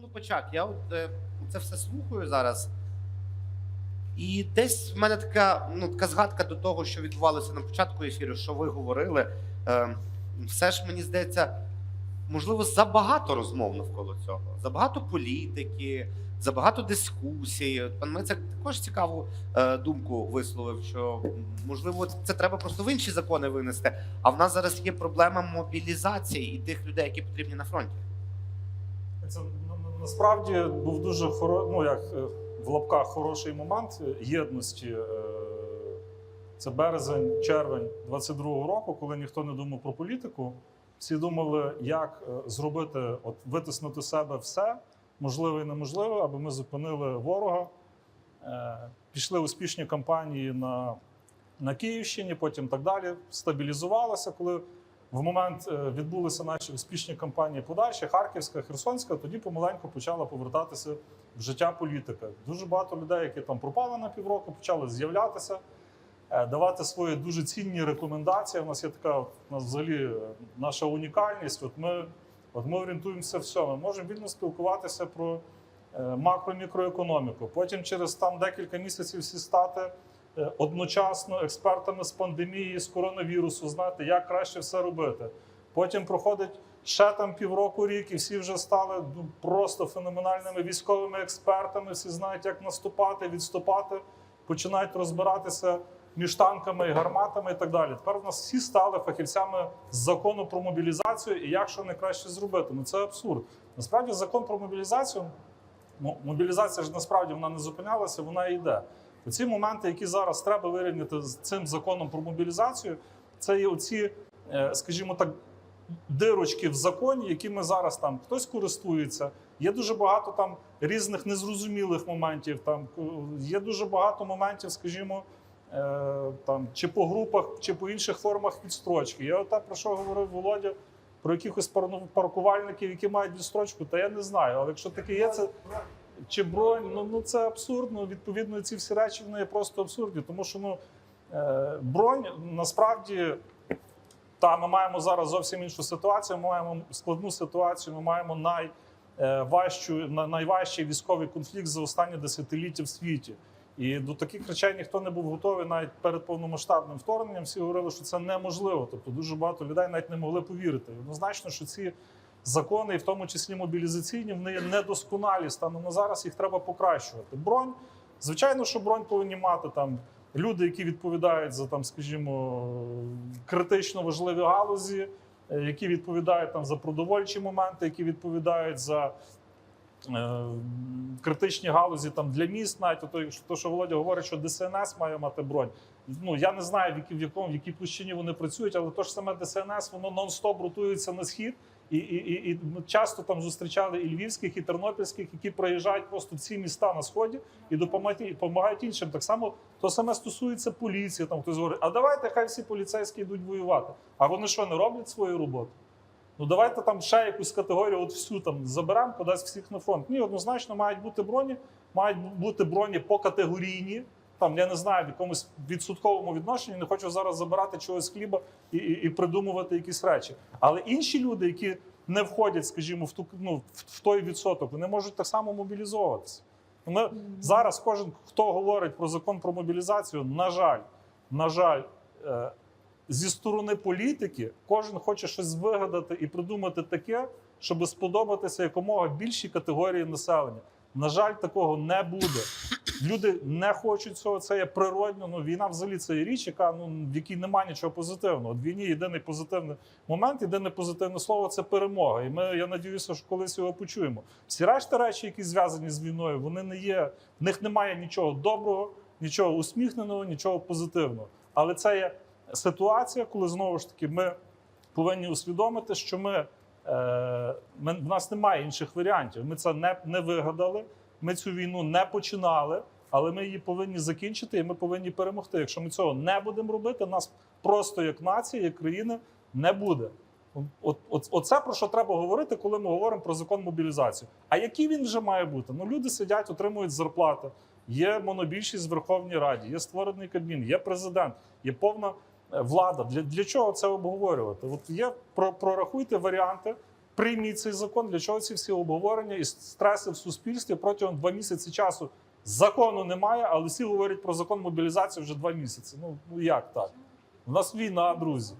ну почак, я от, е, це все слухаю зараз. І десь в мене така, ну, така згадка до того, що відбувалося на початку ефіру, що ви говорили. Е, все ж мені здається, можливо, забагато розмов навколо цього, забагато політики, забагато дискусій. Пан Мицак також цікаву е, думку висловив, що можливо це треба просто в інші закони винести. А в нас зараз є проблема мобілізації і тих людей, які потрібні на фронті. Це на- на- насправді був дуже хоро... ну, як е, в лапках хороший момент єдності. Е, Це березень, червень 22-го року, коли ніхто не думав про політику. Всі думали, як е, зробити, от витиснути себе все, можливе і неможливе, аби ми зупинили ворога. Пішли успішні кампанії на, на Київщині, потім так далі. Стабілізувалося, коли в момент е, відбулися наші успішні кампанії подальші, Харківська, Херсонська, тоді помаленьку почала повертатися в життя політика. Дуже багато людей, які там пропали на півроку, почали з'являтися, е, давати свої дуже цінні рекомендації. У нас є така у нас взагалі е, наша унікальність. От ми, от ми орієнтуємося в всьому. Ми можемо вільно спілкуватися про макро-мікроекономіку. Потім через там декілька місяців всі стати одночасно експертами з пандемії, з коронавірусу, знати, як краще все робити. Потім проходить ще там півроку рік, і всі вже стали ну, просто феноменальними військовими експертами. Всі знають, як наступати, відступати, починають розбиратися між танками і гарматами і так далі. Тепер у нас всі стали фахівцями з закону про мобілізацію і як що найкраще зробити. Ну це абсурд. Насправді закон про мобілізацію. Ну, мобілізація ж насправді вона не зупинялася, вона йде. Оці моменти, які зараз треба вирівняти з цим законом про мобілізацію, це є оці, е, скажімо так, дирочки в законі, якими зараз там хтось користується. Є дуже багато там різних незрозумілих моментів. Там е, є дуже багато моментів, скажімо, е, там чи по групах, чи по інших формах відстрочки. Я те, про що говорив Володя, про якихось паркувальників, які мають відстрочку, та я не знаю. Але якщо таке є, це чи бронь, ну, ну це абсурдно. Відповідно, ці всі речі вони є просто абсурдні, тому що ну, е, бронь насправді. Та ми маємо зараз зовсім іншу ситуацію. Ми маємо складну ситуацію. Ми маємо найважчу, на- найважчий військовий конфлікт за останні десятиліття в світі. І до таких речей ніхто не був готовий навіть перед повномасштабним вторгненням. Всі говорили, що це неможливо. Тобто дуже багато людей навіть не могли повірити. Однозначно, що ці закони, і в тому числі мобілізаційні, вони є недосконалі. Станом на зараз їх треба покращувати. Бронь, звичайно, що бронь повинні мати там люди, які відповідають за там, скажімо, критично важливі галузі, е, які відповідають там за продовольчі моменти, які відповідають за. е, Критичні галузі там для міст, навіть то, що Володя говорить, що ДСНС має мати бронь. Ну я не знаю, в якій, в якому в якій площині вони працюють, але то ж саме ДСНС, воно нон-стоп ротується на схід. І, і, і, і часто там зустрічали і львівських, і тернопільських, які проїжджають просто в ці міста на сході і допомагають, допомагають іншим. Так само то саме стосується поліції. Там хтось говорить, а давайте хай всі поліцейські йдуть воювати. А вони що не роблять свою роботу? Ну давайте там ще якусь категорію, от всю там заберемо, кудись всіх на фронт. Ні, однозначно мають бути броні, мають бути броні покатегорійні. Там я не знаю в якомусь відсотковому відношенні. Не хочу зараз забирати чогось хліба і, і, і придумувати якісь речі. Але інші люди, які не входять, скажімо, в ту ну, в, той відсоток, вони можуть так само мобілізовуватися. Ми зараз кожен, хто говорить про закон про мобілізацію, на жаль, на жаль, е, зі сторони політики, кожен хоче щось вигадати і придумати таке, щоб сподобатися якомога більшій категорії населення. На жаль, такого не буде. Люди не хочуть цього. Це є природно. Ну війна взагалі це є річ, яка ну в якій немає нічого позитивного. От війні єдиний позитивний момент, єдине позитивне слово це перемога. І ми я надіюся, що колись його почуємо. Всі решта речі, які зв'язані з війною, вони не є. В них немає нічого доброго, нічого усміхненого, нічого позитивного. Але це є ситуація, коли знову ж таки ми повинні усвідомити, що ми, е, в нас немає інших варіантів. Ми це не, не вигадали. Ми цю війну не починали, але ми її повинні закінчити, і ми повинні перемогти. Якщо ми цього не будемо робити, нас просто як нація, як країна не буде. От, от, оце про що треба говорити, коли ми говоримо про закон мобілізації. А який він вже має бути? Ну люди сидять, отримують зарплати. Є монобільшість в Верховній Раді, є створений Кабмін, є президент, є повна е, влада. Для, для чого це обговорювати? От є про, прорахуйте варіанти, прийміть цей закон. Для чого ці всі обговорення і стреси в суспільстві протягом два місяці часу? Закону немає, але всі говорять про закон мобілізації вже два місяці. Ну, ну як так? У нас війна, друзі.